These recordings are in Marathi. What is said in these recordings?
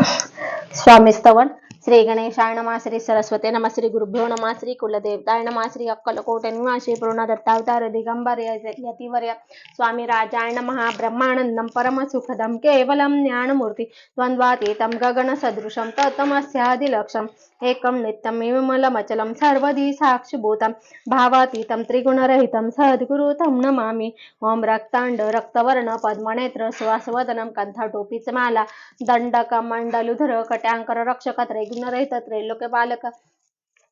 स्वामी स्तवन श्री गणेशाय नमः श्री सरस्वती नम श्री गुरुभ्यो नमः श्री कुलदेवताय नमः श्री अक्कलकोट निवासी पूर्ण दत्तावतार दिगंबर यतिवर्य। स्वामी राजाय नमः ब्रह्मानन्दं परमसुखदं केवलं ज्ञानमूर्ति द्वन्द्वातीतं गगनसदृशं ततमस्यादिलक्षम् ఏకం నిత్యమేమల మచలం సర్వది సాక్షిభూతం భావాతీతం త్రిగుణరహితం सद्गुरु तं నమామి ఓం రక్తాండ रक्तवर्ण पद्मनेत्र सुवासवदनम कंथाटोपीच माला दंडक मंडलुधर कट्यांकर रक्षक त्रैगुणरहित त्रैलोक्य बालक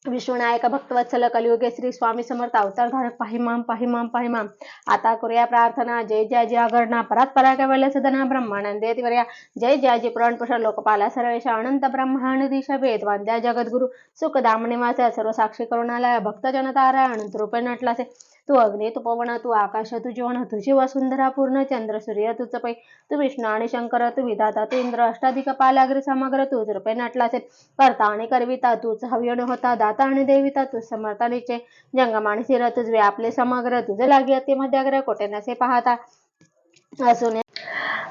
विश्वनायक भक्तवत्सल कलियुगे श्री स्वामी समर्थ अवतार धारक पाहिमाम पाहिमाम पाहिमाम. आता करूया प्रार्थना. जय जय जय अगरणा परत परा केवल सदना. ब्रह्मानंदे तिवर्या. जय जय जय पुराण पुरुष लोकपाला सर्वेश अनंत ब्रह्मांड दिश वेद वांद्या जगद्गुरु सुख निवास सर्व साक्षी करुणालय भक्त जनतारा अनंत रूपे नटलासे. तू अग्नी तू पवन तू आकाश तू जीवन तुझी वसुंधरा पूर्ण चंद्र सूर्य तू पै तू विष्णू आणि शंकर तू विधाता तू इंद्र अष्टाधिक पालाग्र समग्र तूच नटला असेल करता आणि करविता तूच हव्यण होता दाता आणि देविता तू समर्थनीचे जंगम आणि शिर तुझ व्यापले समग्र तुझे लागी अति मध्याग्र कोटे नसे पाहता असून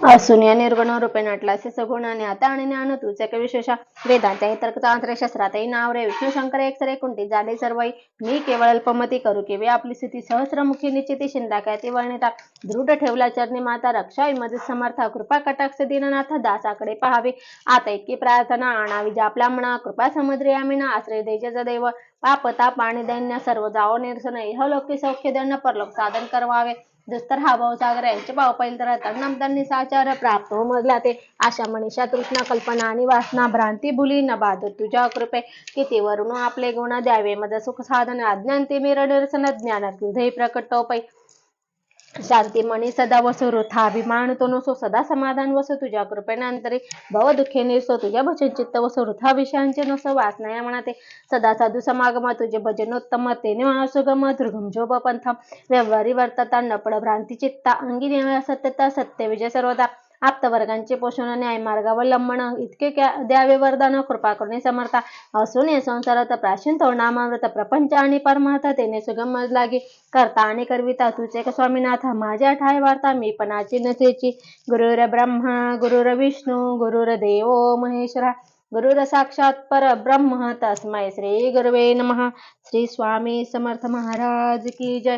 असून या निर्गुण रूपे नटला सगुण आणि आता आणि ज्ञान तूच एक विशेष वेदांच्या इतर तांत्रे शस्त्रातही नाव रे विष्णू शंकर एक सरे कुंटी झाले सर्व मी केवळ अल्पमती करू केवी आपली स्थिती सहस्रमुखी निश्चिती शिंदा ती वर्णिता दृढ ठेवला चरणी माता रक्षा मध्ये समर्थ कृपा कटाक्ष दीननाथ दासाकडे पहावे. आता इतकी प्रार्थना आणावी जे आपल्या म्हणा कृपा समुद्री आम्ही आश्रय द्यायचे देव. पाप ताप आणि दैन्य सर्व जावो निरसन इहलोकी सौख्य दंड परलोक साधन करवावे. जस्तर हा भाऊ सागर यांचे भाव पहिले तर तन्नम साचार प्राप्त हो मजला ते आशा मनीषा तृष्णा कल्पना आणि वासना भ्रांती भुली न बाध तुझ्या कृपे किती वरून आपले गुण द्यावे? मज सुख साधन अज्ञान ते मेर निरसन ज्ञान हृदय प्रकट पै शांती मने सदा वसो रोथा अभिमान तो नसो सदा समाधान वसो तुझ्या कृपेनांतरे भव दुःखे नेसो तुझ्या भजन चित्त वसो रुथा विषयांचे नसो वासनाया म्हणा ते सदा साधु समागम तुझे भजनोत्तम ते निवासुगम दुर्गम झोप पंथम. व्यवहारी वर्तता नपड भ्रांति चित्ता अंगी नेव्या सत्यता सत्य विजय सर्वदा. आप्तवर्गांचे पोषण न्याय मार्गावलंबन इतके द्यावे वरदान कृपा करणे समर्था. असून या संसारात प्राचीन तोरणामावृत प्रपंच आणि परमार्थ तेने सुगम लागे. करता आणि करविता तुझे स्वामीनाथ. माझ्या ठाय वार्ता मी पणाची नसेची. गुरुर ब्रह्मा गुरुर विष्णू गुरुर देव महेश्वरा. गुरुर साक्षात परब्रह्म. तस्मय श्री गुरुवे नमः. श्री स्वामी समर्थ महाराज की जय.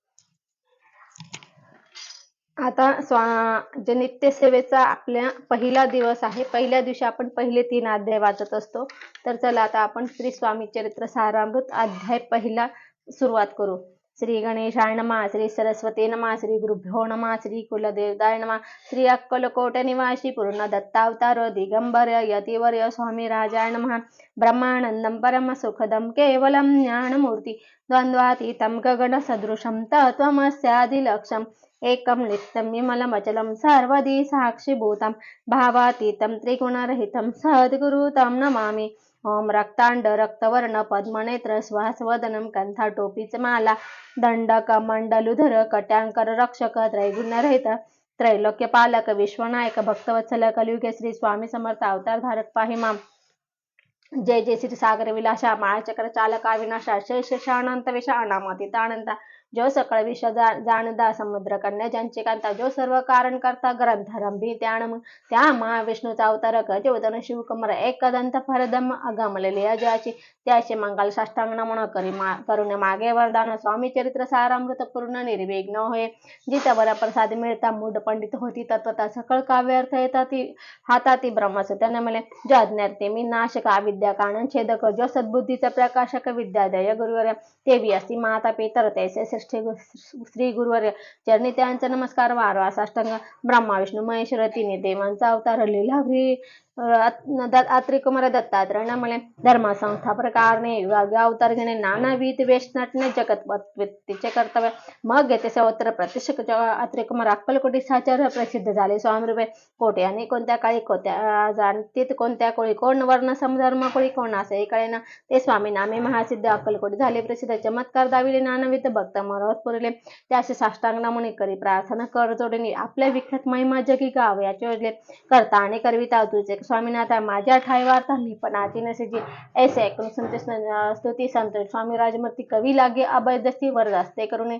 आता स्वा जे नित्यसेवेचा आपल्या पहिला दिवस आहे पहिल्या दिवशी आपण पहिले तीन अध्याय वाचत असतो. तर चला आता आपण श्री स्वामी चरित्र सारामृत अध्याय पहिला सुरुवात करू. श्री गणेशाय नमा श्री सरस्वती नमा श्री गुरुभ्यो नमा श्री कुलदेवदाय नमा श्री अक्कलकोट निवासी पूर्ण दत्तावतार दिगंबर यतिवर्य स्वामी राजाय नमः। ब्रह्मानंदम परम सुखदं केवलं ज्ञानमूर्ति द्वन्द्वातीतं गगनसदृशं तत्त्वमस्यादिलक्ष्यम् एकं नित्यं विमलमचलं सर्वदी साक्षिभूतं भावातीतं त्रिगुणरहितं सद्गुरु तं नमामि। ॐ रक्तांड रक्तवर्ण पद्मनेत्र श्वासवदनं कंथा टोपीच माला दंडक मंडलुधर कट्यांकर रक्षक त्रैगुण्यरहित त्रैलोक्य पालक विश्वनायक भक्तवत्सल कलियुगे श्री स्वामी समर्थ अवतार धारक पाहिमाम जय जय श्री सागर विलासा माळचक्र चालका विनाशा शेष शानंत विषा अनामतीतानंता जो सकळ विष जाणदा समुद्र कन्या ज्यांचे कांता जो सर्व कारण करता ग्रंथ रंभी त्याण त्या महाविष्णूचा अवतारक गजवदन शिवकुमार एकदंत फरदम अगमलेली अजाची त्याचे मंगल साष्टांग नमन करी मा करुणे मागे वरदान स्वामी चरित्र सारामृत पूर्ण निर्विघ्न होय. जितवर प्रसाद मिळता मूड पंडित होती तत्वता सकळ काव्य अर्थ येतात ती हाताती ब्रह्मसत्याने मले जो अज्ञाते मी नाशक अविद्या कानन छेदक जो सद्बुद्धीचा प्रकाशक विद्यादय गुरुवर तेवी असती माता पितर तैसे षष्ठे श्री गुरुवर चरणी त्यांचा नमस्कार वारवा साष्टांग ब्रह्मा विष्णू महेश्वर तिने देवांचा अवतार लिलाव्री कुमार दत्तात्रय म्हणे धर्म संस्था प्रकारने अवतार घेणे नानाविध वेश नटणे जगत व्यक्तीचे कर्तव्य. मग घेते सर्वत्र प्रतिष्ठित कुमार अक्कलकोटी साचार प्रसिद्ध झाले. स्वामी कोटे आणि कोणत्या काळी कोणत्या जाणतीत कोणत्या कोळी कोण वर्ण समधर्म कोळी कोण असे ना ते स्वामी नामे महासिद्ध अक्कलकोटी झाले. प्रसिद्ध चमत्कार दाविले नानाविध भक्त मरवत पुरले. त्याचे साष्टांग नमुने करी प्रार्थना कर जोडणी आपल्या विख्यात महिमा जगी गाव याचे योजले. करता आणि करविता तुझे स्वामीनाथ माझ्या ठाई वार्ता मी पण आजी जे ऐसे ऐकून संत स्तुती संतोष स्वामी राजमती कवी लागे अभयदस्ती वर असते करून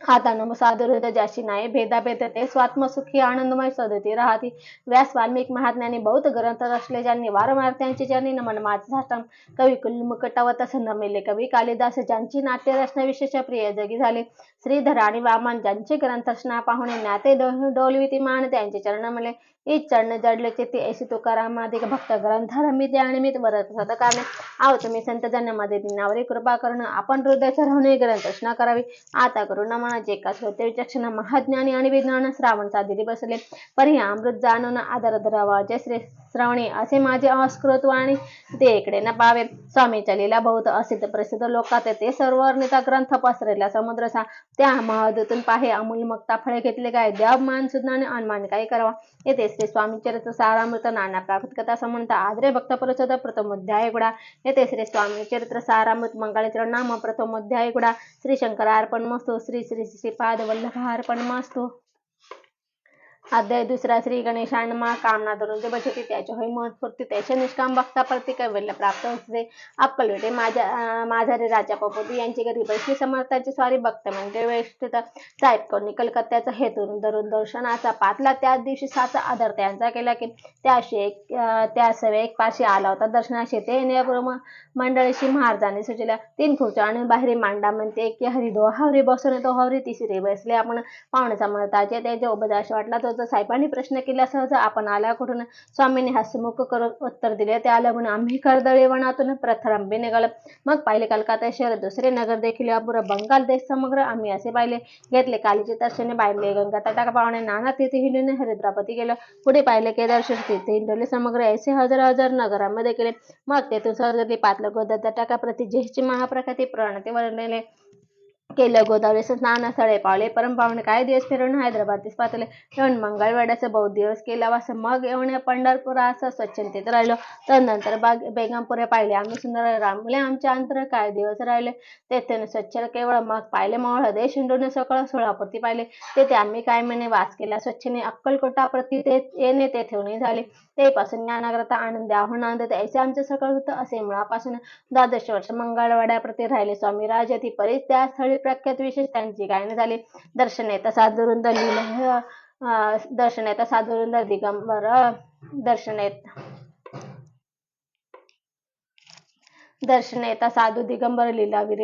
हातानं सादर ज्याशी नाही भेदाभेद ते स्वात्मसुखी आनंदमय सदती राहती. व्यास वाल्मिक महाज्ञानी बौद्ध ग्रंथ असले ज्यांनी वारंवार त्यांचे ज्यांनी नमन माझा कवी कुलमुकटावत असं नमेले कवी कालिदास ज्यांची नाट्य रचना विशेष प्रिय जगी झाले. श्रीधर आणि वामन ज्यांचे ग्रंथ रचना पाहुणे नाते डोलविती मान त्यांचे चरण मले. ई चरण जडले ते ऐशी तुकारामाधिक भक्त ग्रंथ रमिते आणि मी वरत सदकारणे आव तुम्ही संत जन्मादे दिनावरी कृपा करणं आपण हृदय ठरवणे ग्रंथ रचना करावी. आता करू नमनाचे एका होते विचक्षण महाज्ञानी आणि विज्ञान श्रावण साधिरी बसले. परी अमृत जाणून आदर धरावा जय श्री श्रवणी. असे माझे अस्कृत वाणी. ते इकडे न पावे. स्वामीच्या लीला बहुत असिद्ध प्रसिद्ध लोकात ते सर्व वर्णिता ग्रंथ पसरलेला समुद्रसा त्या महदूतून पाहे. अमूल मक्ता फळे घेतले काय? देव मान सुद्धा अनमान काय करावा. येथे श्री स्वामी चरित्र सारामृत नाना प्राकृत कथा समंत आदरे भक्त प्रचोद प्रथमोध्याय गुडा. येथे श्री स्वामी चरित्र सारामृत मंगळचरण नाम प्रथमोध्याय गुडा. श्री शंकर अर्पण मस्तो श्री श्री श्रीपाद वल्लभ अर्पण मस्तो अध्याय दुसरा श्री गणेशान मा कामना धरून जे बचती त्याच्या होय महत्पूर्ती त्याच्या निष्काम भक्ता प्रति कैवल्य प्राप्त होते अक्कलवेटे माझ्या माझारे राजा पपोती यांची घरी श्री समर्थाची स्वारी भक्त म्हणजे वेष्टित साहेब करून कलकत्त्याचा हेतून धरून दर्शनाचा पातला त्याच दिवशी साचा आदर त्यांचा केला की त्याशी एक त्या सवे एक पाशी आला होता. दर्शनाशी ते मंडळीशी महाराजांनी सुचल्या तीन खुर्च्या आणि बाहेरी मांडा म्हणते की हरी दो बसून तो हरी तिसरी बसले. आपण पाहुणे समर्थाचे त्याच्या उपदाश वाटला. तो सहज साहेबांनी प्रश्न केला सहज आपण आल्या कुठून? स्वामींनी हसमुख करत उत्तर दिले. ते आलं म्हणून आम्ही कर्दळे वनातून प्रथरंबी निघाल. मग पाहिले कलकत्ता शहर दुसरे नगर देखील अपुर बंगाल देश समग्र. आम्ही असे पाहिले. घेतले कालीचे दर्शने बायले गंगा तटाका पाहुणे नाना तिथे हिंडून हरिद्रापती गेलं. पुढे पाहिले केदार तिथे हिंडवले समग्र. ऐसे हजार हजार नगरांमध्ये केले. मग तेथून सहज पातलं गोदा तटाका प्रति जेची महाप्रकाती प्रणते वर्णले केलं गोदावरी स्नान स्थळे पावले परम काही दिवस फिरून हैदराबाद पातले येऊन मंगळवाड्याचं बहुत दिवस केला वास मग येऊन पंढरपुरा असं स्वच्छतेत राहिलो तर नंतर बाग बेगमपुरे पाहिले आम्ही सुंदर रामले आमच्या अंतर काय दिवस राहिले तेथे स्वच्छ केवळ मग पाहिले मोळ देश हिंडून सकाळ सोळापुरती पाहिले तेथे आम्ही काय महिने वास केला स्वच्छने अक्कलकोटाप्रती ते येणे ते झाले। ते पासून ज्ञानाग्रता आनंद आव्हानांद ऐसे आमचे सकळ होतं असे मुळापासून द्वादश वर्ष मंगळवाड्याप्रती राहिले स्वामी राजे ती परीच त्या स्थळी प्रख्यात विशेष त्यांची गायन झाली. दर्शन येता साधुरुंद लिहिलं दर्शन येता साधुरुंद दिगंबर दर्शन येत दर्शन येता साधू दिगंबर लीलावीर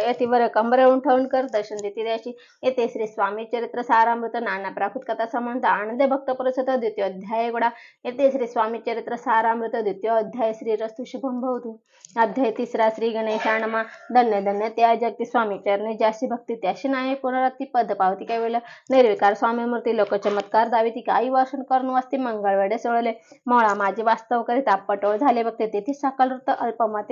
यतिवर कंबर उंठवून कर दर्शन देती द्यायची येते श्री स्वामी चरित्र सारामृत नाना प्राकृत कथा संबंध आनंद भक्त प्रसत द्वितीय अध्याय गोडा. येते श्री स्वामी चरित्र सारामृत द्वितीय अध्याय श्री रस्तु शुभम भवतु. अध्याय तिसरा श्री गणेशानमा धन्य धन्य त्या जगती स्वामी चरणी ज्याशी भक्ती त्याशी नाही पुनरात्ती पद पावती काही वेळेला निर्विकार स्वामी मूर्ती लोक चमत्कार दावी ती काही वर्षण करून वाचते मंगळवेडे सोडले. मोळा माझे वास्तव करीता पटोळ झाले बघते तेथे सकल वृत्त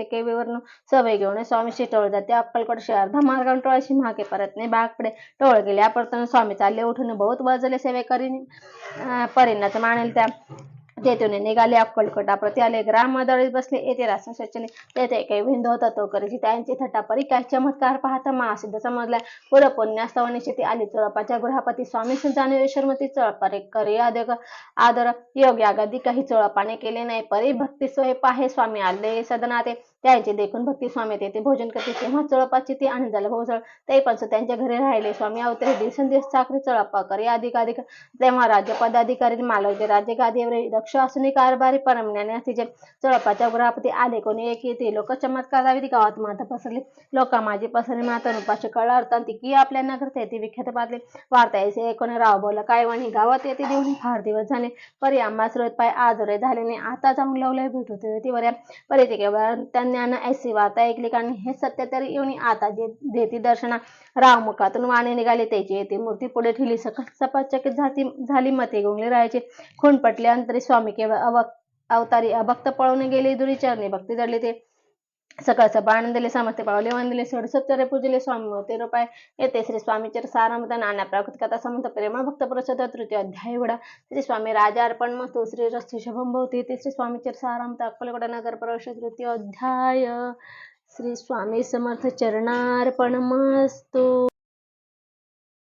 केवळ केवीवरून सवय घेऊन स्वामीशी टोळ जाते. अक्कलकोट शहर धमार्गावून टोळशी मागे परत नाही. बाग पडे टोळ गेल्या परतून स्वामी चालले उठून बहुत वजले सेवे करीन. अं, मानेल त्या. तेथून निघाले अक्कलकोटा. प्रति आले ग्रामदळीत बसले. येथे रासन सचने तेथे काही विंद होता तो करीची त्यांची थट्टा परी काय चमत्कार पाहता महासिद्ध समजला पुर पुण्यास्तवाने शेती आली. चोळपाच्या गृहपती स्वामी संतानेश्वरमती चळपरे करी आदर आदर योग यागादी काही चोळपाने केले नाही. परी भक्ती सोय पाहे स्वामी आले. सदनाते त्यांचे देखून भक्ती स्वामी तेथे भोजन करते तेव्हा चळपाची ती आणि झालं भोसळ ते पण त्यांच्या घरी राहिले. स्वामी अवतरे दिवसेंदिवस चाकरी चळपा करी अधिक अधिक तेव्हा राज्य पदाधिकारी मालवते राज्य गादीवर दक्ष कारभारी परमण्याने तिचे चळपाच्या ग्रहापती आले कोणी एक येते. लोक चमत्कार गावात माता पसरली. लोक माझी पसरली. माता उपाशी कळला ती की आपल्या नगर ते विख्यात बातले वार्ता यायचे कोणी राव बोला काय वाणी? गावात येते देऊन फार दिवस झाले. परी आम्हा स्रोत पाय आजोरे झाले आता जाऊन लवलय भेट होते. ती बऱ्या परी ते केवळ त्यांनी ऐसी वार्ता ऐकली कारण हे सत्य तरी येऊन आता जे देती दर्शना राव मुखातून वाणी निघाली त्याची येते मूर्ती पुढे ठेली सकाळ सपाचकित झाली झाली मते गुंगले राहायचे. खून पटले अंतरी स्वामी केवळ अवक अवतारी अभक्त पळून गेले दुरी चरणी भक्ती दडले ते. सकाळ सभा आनंदले समस्ते पावले वंदले, सोड सत्तरे पूजले, स्वामी होते, रुपाय येते, श्री स्वामीचर सारामत, नाना, प्राकृत कथा, समंत, प्रेम, भक्त प्रसद, तृतीय अध्याय, वडा. श्री स्वामी राजा अर्पण मस्तो, श्री रस्तु शुभम भवती, येते, श्री स्वामीचर सारामत, अक्कलकोट नगर प्रवेश, तृतीय अध्याय. श्री स्वामी समर्थ चरणार्पण मस्तु.